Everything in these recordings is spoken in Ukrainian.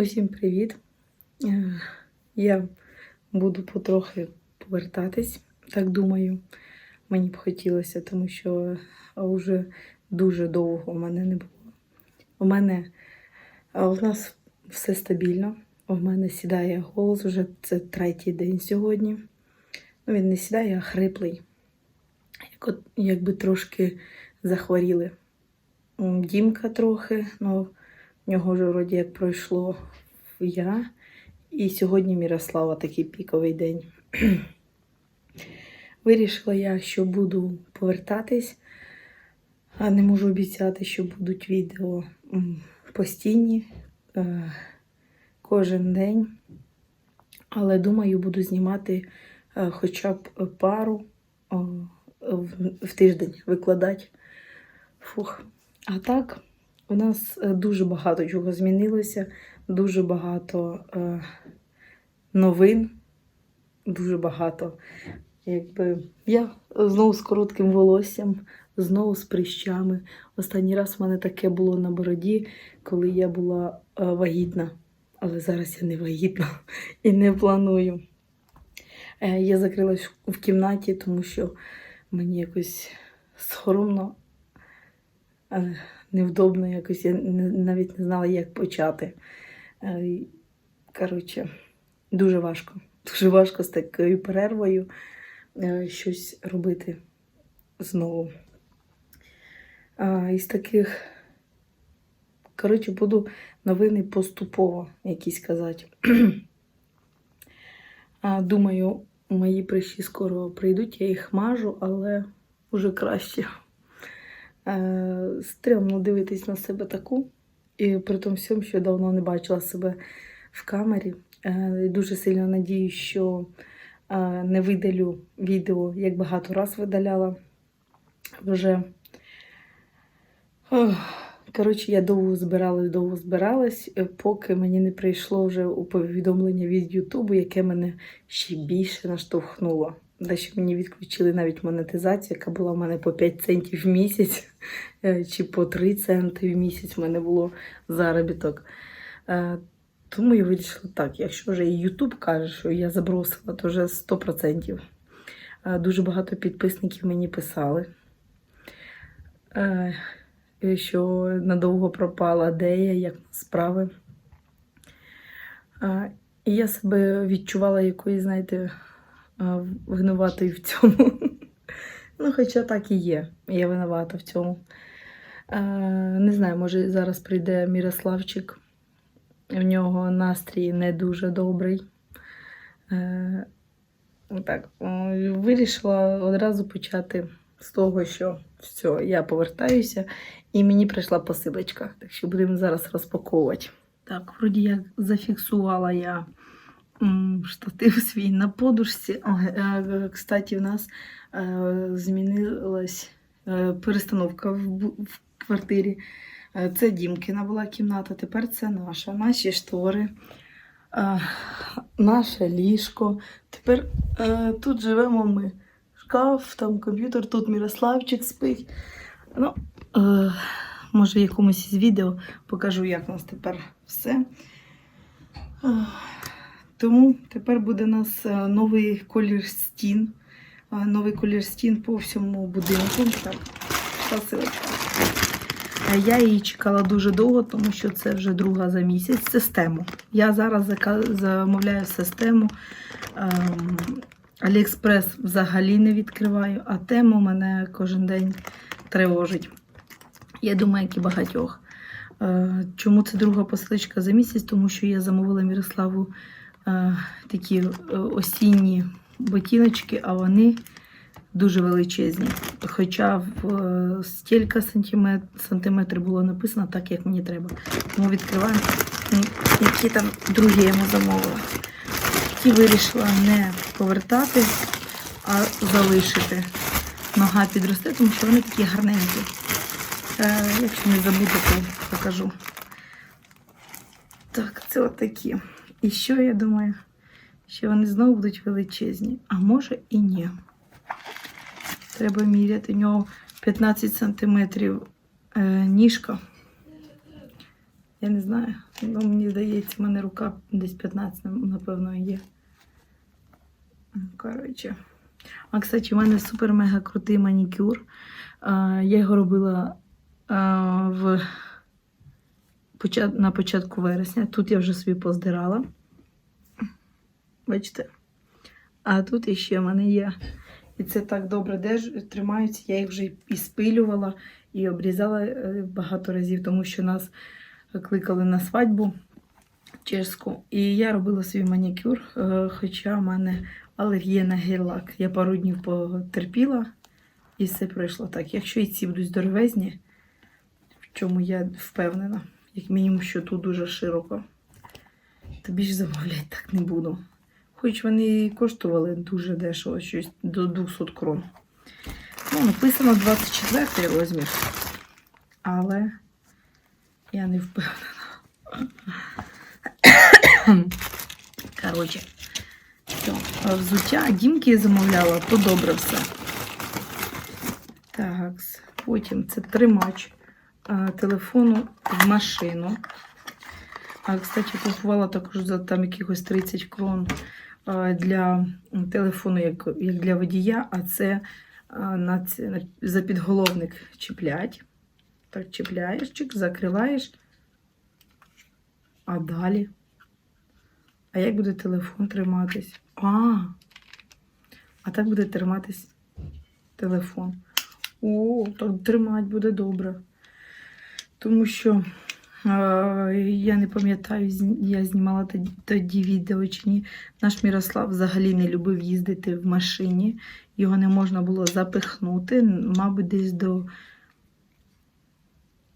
Усім привіт! Е, Я буду потрохи повертатись, так думаю. Мені б хотілося, тому що вже дуже довго у мене не було. У мене у нас все стабільно. У мене сідає голос, вже це третій день сьогодні. Ну, він не сідає, а хриплий. Як от, якби трошки захворіли. Дімка трохи, ну в нього вже вроді як пройшло я. І сьогодні Мірослава такий піковий день. Вирішила я, що буду повертатись, а не можу обіцяти, що будуть відео постійні е, кожен день. Але думаю, буду знімати е, хоча б пару в тиждень викладати. Фух. А так, у нас е, дуже багато чого змінилося, дуже багато е, новин, дуже багато. Якби я знову з коротким волоссям, знову з прищами. Останній раз в мене таке було на бороді, коли я була е, вагітна. Але зараз я не вагітна і не планую. Е, я закрилась в кімнаті, тому що мені якось соромно, е, невдобно якось. Я навіть не знала, як почати. Е, Коротше, дуже важко. Дуже важко з такою перервою е, щось робити знову. Із таких, коротше, буду новини поступово якісь казати. думаю, мої прищі скоро прийдуть, я їх мажу, але вже краще. Е, стрьомно дивитись на себе таку. І при тому всьому, що давно не бачила себе в камері. Е, дуже сильно надію, що е, не видалю відео, як багато раз видаляла вже. Коротше, я довго збиралась, довго збиралась, поки мені не прийшло вже у повідомлення від Ютубу, яке мене ще більше наштовхнуло. Дещо мені відключили навіть монетизацію, яка була в мене по 5 центів в місяць, е, чи по 3 центи в місяць в мене було заробіток. Е, Тому я вирішила так, якщо вже і Ютуб каже, що я забросила, то вже 100%. Е, Дуже багато підписників мені писали, що надовго пропала, де як справи. І я себе відчувала якоюсь, знаєте, винуватою в цьому. Ну, хоча так і є. Я винувата в цьому. Не знаю, може зараз прийде Мірославчик. В нього настрій не дуже добрий. Е, Так, вирішила одразу почати з того, що все, я повертаюся, і мені прийшла посилочка. Так що будемо зараз розпаковувати. Так, вроді як зафіксувала я штатив свій на подушці. О, е, Кстати, в нас е, змінилась е, перестановка в, квартирі. Е, Це Дімкіна була кімната, тепер це наша. Наші штори, е, наше ліжко. Тепер е, тут живемо ми. Шкаф, там комп'ютер, тут Мірославчик спить. Ну, е, може, в якомусь із відео покажу, як у нас тепер все. Тому тепер буде у нас е, новий колір стін. Е, Новий колір стін по всьому будинку. Так, посилочка. Е, Я її чекала дуже довго, тому що це вже друга за місяць систему. Я зараз замовляю систему. Ем, Аліекспрес взагалі не відкриваю, а тему мене кожен день тривожить. Я думаю, як і багатьох. Чому це друга посилочка за місяць? Тому що я замовила Мірославу такі е, осінні ботиночки, а вони дуже величезні. Хоча в е, стільки сантиметр, сантиметрів було написано так, як мені треба. Тому відкриваємо, які там другі йому замовила. Ті вирішила не повертати, а залишити. Нога підросте, тому що вони такі гарненькі. Е, якщо не забуду, то покажу. Так, це отакі. І що я думаю, що вони знову будуть величезні, а може і ні. Треба міряти. У нього 15 см е, ніжка. Я не знаю. Ну, мені здається, в мене рука десь 15, напевно, є. Коротше. А, кстати, у мене супер-мега крутий манікюр. А, я його робила а, в. На початку вересня. Тут я вже собі поздирала. Бачите? А тут іще в мене є. І це так добре держ... тримаються. Я їх вже і спилювала, і обрізала е, багато разів, тому що нас кликали на свадьбу чеську. І я робила свій манікюр, е, хоча в мене алергія на гель-лак. Я пару днів потерпіла і все пройшло так. Якщо і ці будуть здоровезні, в чому я впевнена, як мінімум, що тут дуже широко, то більше замовляти так не буду. Хоч вони коштували дуже дешево, щось до 200 крон. Ну, написано 24 розмір. Але я не впевнена. Коротше, все. Взуття дімки я замовляла, то добре все. Так, потім це тримач телефону в машину. А, кстати, купувала також за там якихось 30 крон для телефону, як, як для водія, а це на, на, за підголовник чіплять. Так, чіпляєш, чик, закриваєш. А далі. А як буде телефон триматись? А, а так буде триматись телефон. О, так тримати буде добре. Тому що е, я не пам'ятаю, я знімала тоді, відео чи ні. Наш Мірослав взагалі не любив їздити в машині. Його не можна було запихнути, мабуть, десь до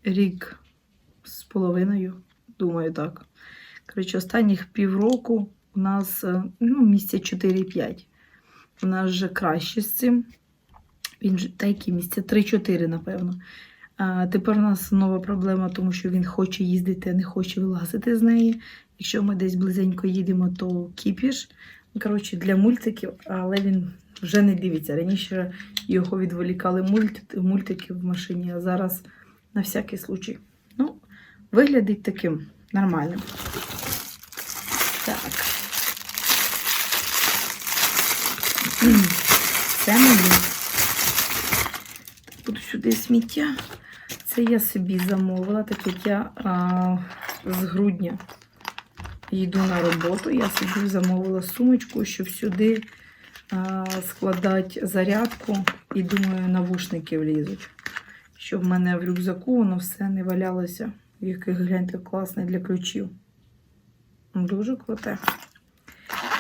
рік з половиною, думаю, так. Коротше, останніх півроку у нас е, ну, місця 4-5. У нас вже краще з цим. Він же та які місця 3-4, напевно. А тепер у нас нова проблема, тому що він хоче їздити, а не хоче вилазити з неї. Якщо ми десь близенько їдемо, то кіпіш. Коротше, для мультиків, але він вже не дивиться. Раніше його відволікали мульт, мультики в машині, а зараз на всякий случай. Ну, виглядить таким нормальним. Так. Це мені. Буду сюди сміття. Це я собі замовила, так як я а, з грудня йду на роботу. Я собі замовила сумочку, щоб сюди а, складати зарядку і думаю, навушники влізуть. Щоб в мене в рюкзаку воно все не валялося. Яке гляньте класне для ключів. Дуже круте.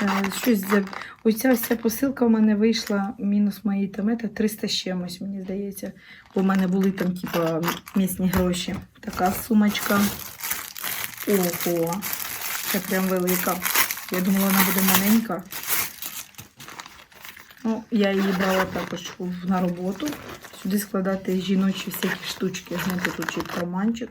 Е, Щось за... Оця вся посилка в мене вийшла мінус моєї тамета 300 з чимось, мені здається. Бо в мене були там, типа, місні гроші. Така сумочка. Ого. Це прям велика. Я думала, вона буде маленька. Ну, я її брала також на роботу. Сюди складати жіночі всякі штучки. Знаєте, тут ще й карманчик.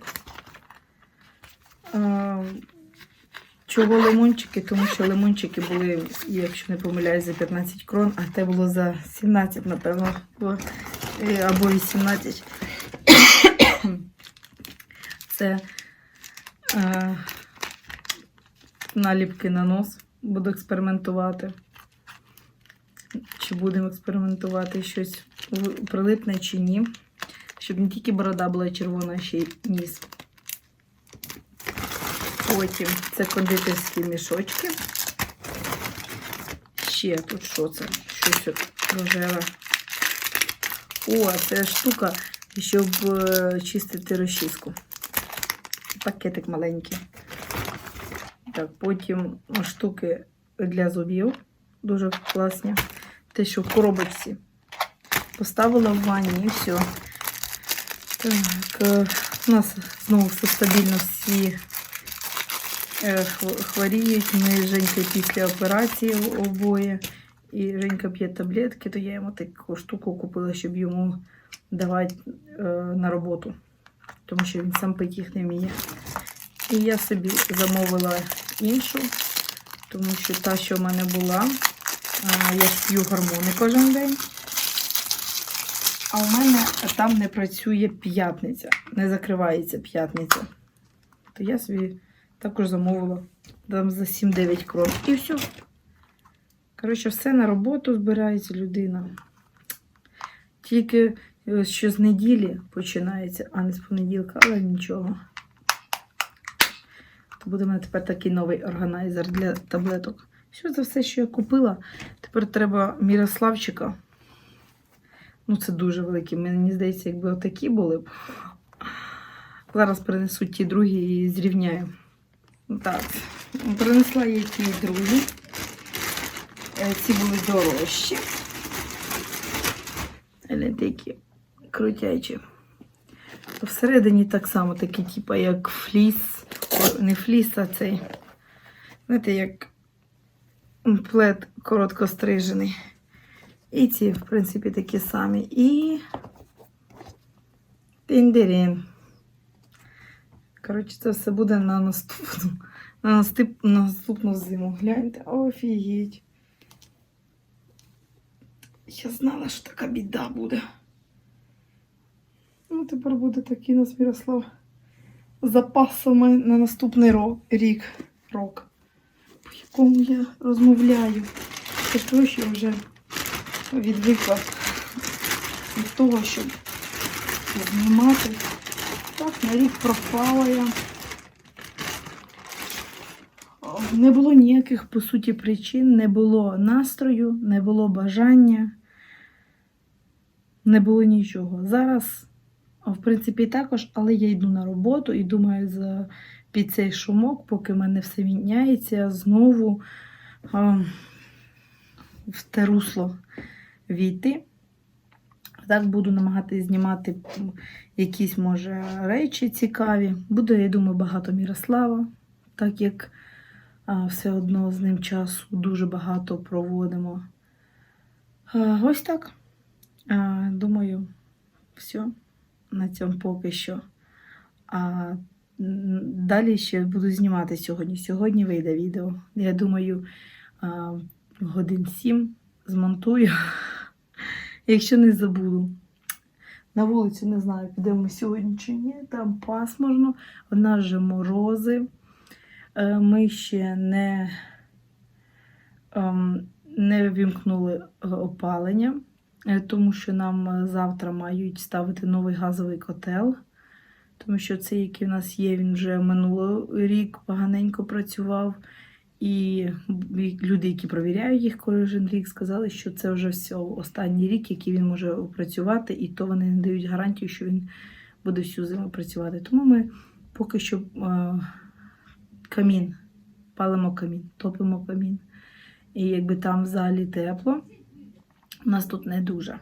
Чого лимончики? Тому що лимончики були, якщо не помиляюсь, за 15 крон, а те було за 17, напевно, е, або 18. Це е, наліпки на нос. Буду експериментувати. Чи будемо експериментувати щось прилипне чи ні. Щоб не тільки борода була червона, а ще й ніс. Потім це кондитерські мішочки. Ще тут що це? Щось рожеве. О, це штука, щоб е, чистити розчіску. Пакетик маленький. Так, потім штуки для зубів. Дуже класні. Те, що в коробочці. Поставила в ванні і все. Так, е, у нас знову все стабільно всі хворіють. Ми з Женькою після операції обоє. І Женька п'є таблетки, то я йому таку штуку купила, щоб йому давати е, на роботу. Тому що він сам пити їх не вміє. І я собі замовила іншу, тому що та, що в мене була, е, я ж п'ю гормони кожен день. А у мене там не працює п'ятниця, не закривається п'ятниця. То я собі також замовила там за 7-9 крон. І все. Коротше, все на роботу збирається людина. Тільки е, що з неділі починається, а не з понеділка, але нічого. То буде в мене тепер такий новий органайзер для таблеток. Що це все, що я купила. Тепер треба Мірославчика. Ну, це дуже великі. Мені здається, якби отакі були б. Зараз принесуть ті другі і зрівняю. Так, принесла я ті другі. Е, Ці були дорожчі. Гляньте, які крутячі. Всередині так само такі, типу, як фліс. Не фліс, а цей. Знаєте, як плед короткострижений. І ці, в принципі, такі самі. І тіндерін. Коротше, це все буде на наступну, на наступ, на наступну зиму. Гляньте, офігеть. Я знала, що така біда буде. Ну, тепер буде такий у нас Мирослав запасами на наступний ро- рік. Рок, по якому я розмовляю. Це що вже відвикла від того, щоб знімати. Так, на рік пропала я. Не було ніяких, по суті, причин, не було настрою, не було бажання, не було нічого. Зараз, в принципі, також, але я йду на роботу і думаю, за під цей шумок, поки в мене все міняється, знову а, в те русло війти. Так буду намагатися знімати якісь, може, речі цікаві. Буде, я думаю, багато Мірослава, так як а, все одно з ним часу дуже багато проводимо. А, ось так. А, думаю, все на цьому поки що. А далі ще буду знімати сьогодні. Сьогодні вийде відео. Я думаю, а, годин сім змонтую, якщо не забуду. На вулицю не знаю, підемо сьогодні чи ні. Там пасмурно, в нас же морози. Е, Ми ще не, ем, не вімкнули е, опалення, е, тому що нам завтра мають ставити новий газовий котел. Тому що цей, який в нас є, він вже минулий рік поганенько працював. І люди, які провіряють їх кожен рік, сказали, що це вже все останній рік, який він може працювати, і то вони не дають гарантію, що він буде всю зиму працювати. Тому ми поки що камін, палимо камін, топимо камін. І якби там в залі тепло, у нас тут не дуже.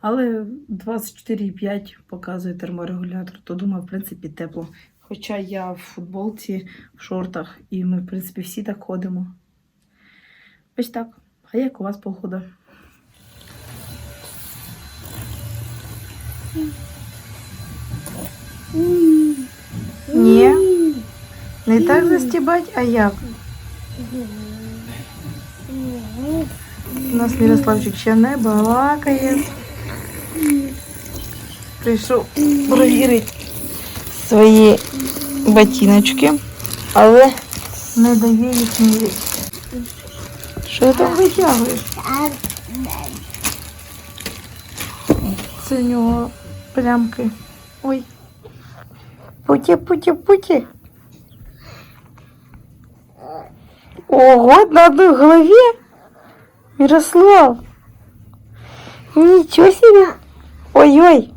Але 24,5 показує терморегулятор, то думаю, в принципі, тепло. Хоча я в футболці, в шортах, і ми, в принципі, всі так ходимо. Ось так. А як у вас погода? Ні. Не так застібать, а як? У нас Мирославчик ще не балакає. Прийшов перевірити свої ботиночки, але не дає їх міряти. Що ти там витягуєш? Це у нього плямки. Ой. Путі, путі, путі. Ого, на одной голове? Мирослав. Ничего себе. Ой-ой.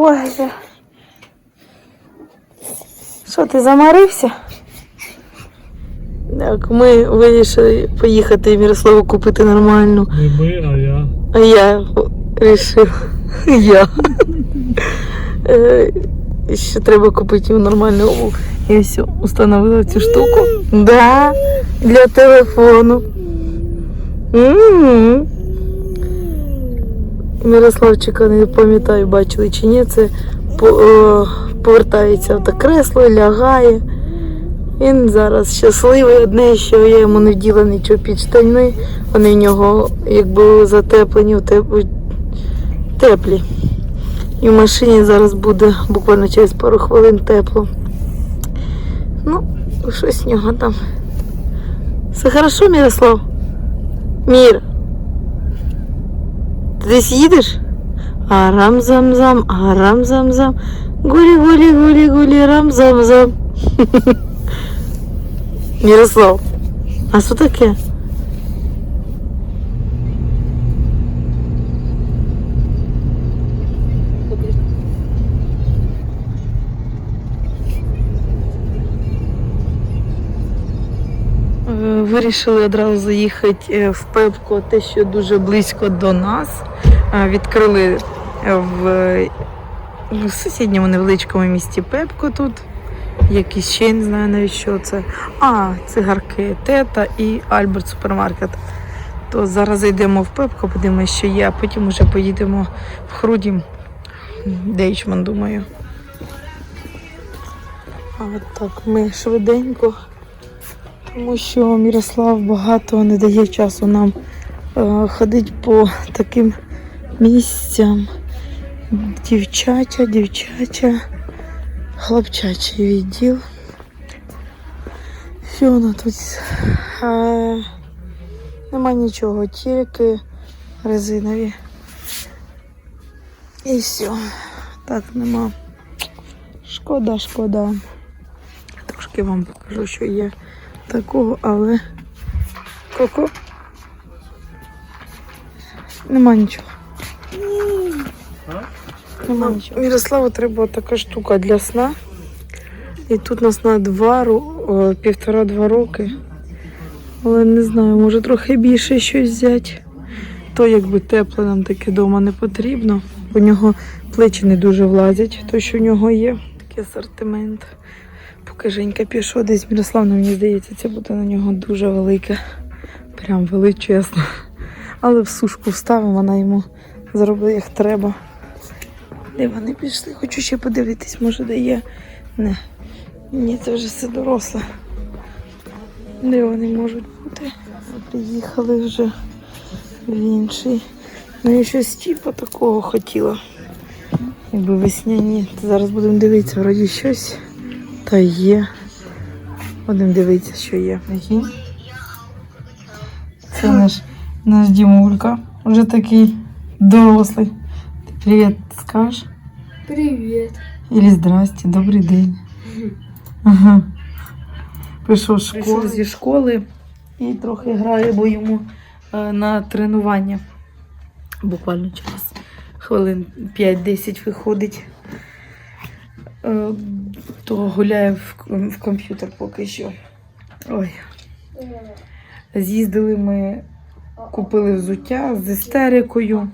Боже. Що, ти замарився? Так, ми вирішили поїхати Мирославу купити нормальну. Не ми, а я. А я вирішив. Я. Е, Що треба купити нормальну обувь. Я все, установила цю штуку. Да, для телефону. М. Мирославчика не пам'ятаю, бачили чи ні. Це повертається в те кресло, лягає. Він зараз щасливий. Одне, що я йому не вділа нічого під штани. Вони в нього якби затеплені, в теп- теплі. І в машині зараз буде буквально через пару хвилин тепло. Ну, щось з нього там. Все хорошо, Мирослав? Мір. Ти десь їдеш? Арам-зам-зам, арам-зам-зам. Гулі-гулі-гулі-гулі, рам-зам-зам. Мирослав, а що таке? Вирішили одразу заїхати е, в Пепко, те, що дуже близько до нас. Е, Відкрили е, в, е, в сусідньому невеличкому місті Пепко тут. Якісь ще не знаю навіть що це. А, цигарки Тета і Альберт супермаркет. То зараз зайдемо в Пепко, подивимося, що є, а потім вже поїдемо в Хрудім. Дейчман, думаю. А от так ми швиденько тому що Мірослав багато не дає часу нам е, ходити по таким місцям. Дівчача, дівчача, хлопчачий відділ. Що воно тут? Е, нема нічого, тільки резинові. І все. Так нема. Шкода, шкода. Трошки вам покажу, що є такого, але коко нема нічого. Нема нічого. Мірославу треба така штука для сна. І тут нас на два півтора-два роки. Але не знаю, може трохи більше щось взяти. То якби тепле нам таке вдома не потрібно. У нього плечі не дуже влазять, то що в нього є. Такий асортимент. Поки Женька пішов десь Мирославна, мені здається, це буде на нього дуже велике. Прям величезно. Але в сушку вставимо, вона йому зробить як треба. Де вони пішли? Хочу ще подивитись, може де є. Не. Ні, це вже все доросле. Де вони можуть бути? Приїхали вже в інший. Ну я щось типу такого хотіла. Якби весняні. Зараз будемо дивитися, вроді щось. Та є. Будемо дивитися, що є. Це наш, наш Дімулька. Вже такий дорослий. Ти привіт скажеш? Привет. Ілі здрасте, добрий день. Ага. Прийшов з школи. зі школи і трохи грає, бо йому е, на тренування. Буквально через хвилин 5-10 виходить. То гуляє в, в комп'ютер поки що. Ой. З'їздили ми, купили взуття з істерикою,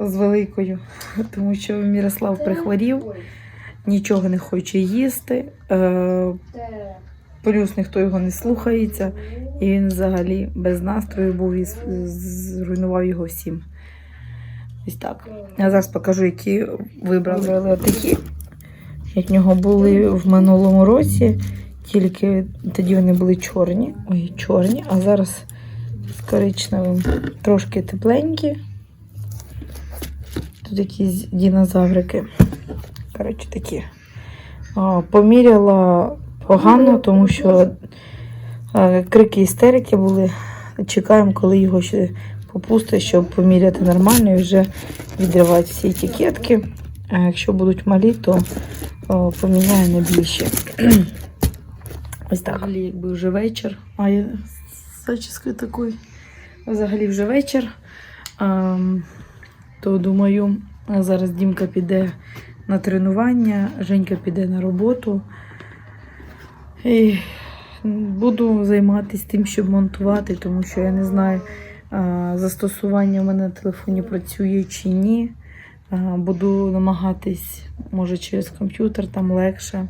з великою, тому що Мірослав прихворів, нічого не хоче їсти. Е, плюс ніхто його не слухається, і він взагалі без настрою був і зруйнував його всім. Ось так. Я зараз покажу, які. Вибрали такі, як в нього були в минулому році, тільки тоді вони були чорні. Ой, чорні, а зараз з коричневим трошки тепленькі. Тут якісь динозаврики. Коротше, такі. А, поміряла погано, тому що е, крики істерики були. Чекаємо, коли його ще попустить, щоб поміряти нормально і вже відривати всі етикетки. А якщо будуть малі, то о, поміняю на більші. Ось так. Взагалі, якби вже вечір. А я з зачіскою такою. Взагалі вже вечір. Ем, то думаю, зараз Дімка піде на тренування, Женька піде на роботу. І буду займатися тим, щоб монтувати, тому що я не знаю, а, застосування в мене на телефоні працює чи ні. Буду намагатись, може, через комп'ютер там легше.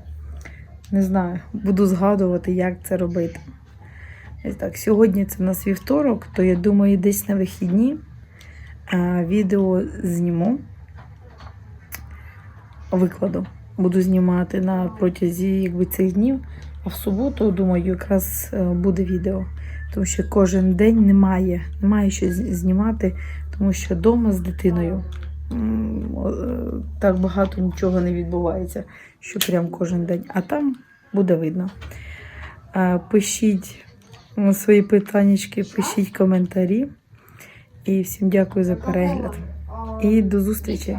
Не знаю, буду згадувати, як це робити. Так, сьогодні це в нас вівторок, то я думаю, десь на вихідні відео зніму, викладу. Буду знімати на протязі якби, цих днів. А в суботу, думаю, якраз е, буде відео. Тому що кожен день немає, немає що знімати, тому що вдома з дитиною. Е, так багато нічого не відбувається, що прям кожен день. А там буде видно. Пишіть свої питаннячки, пишіть коментарі. І всім дякую за перегляд. І до зустрічі!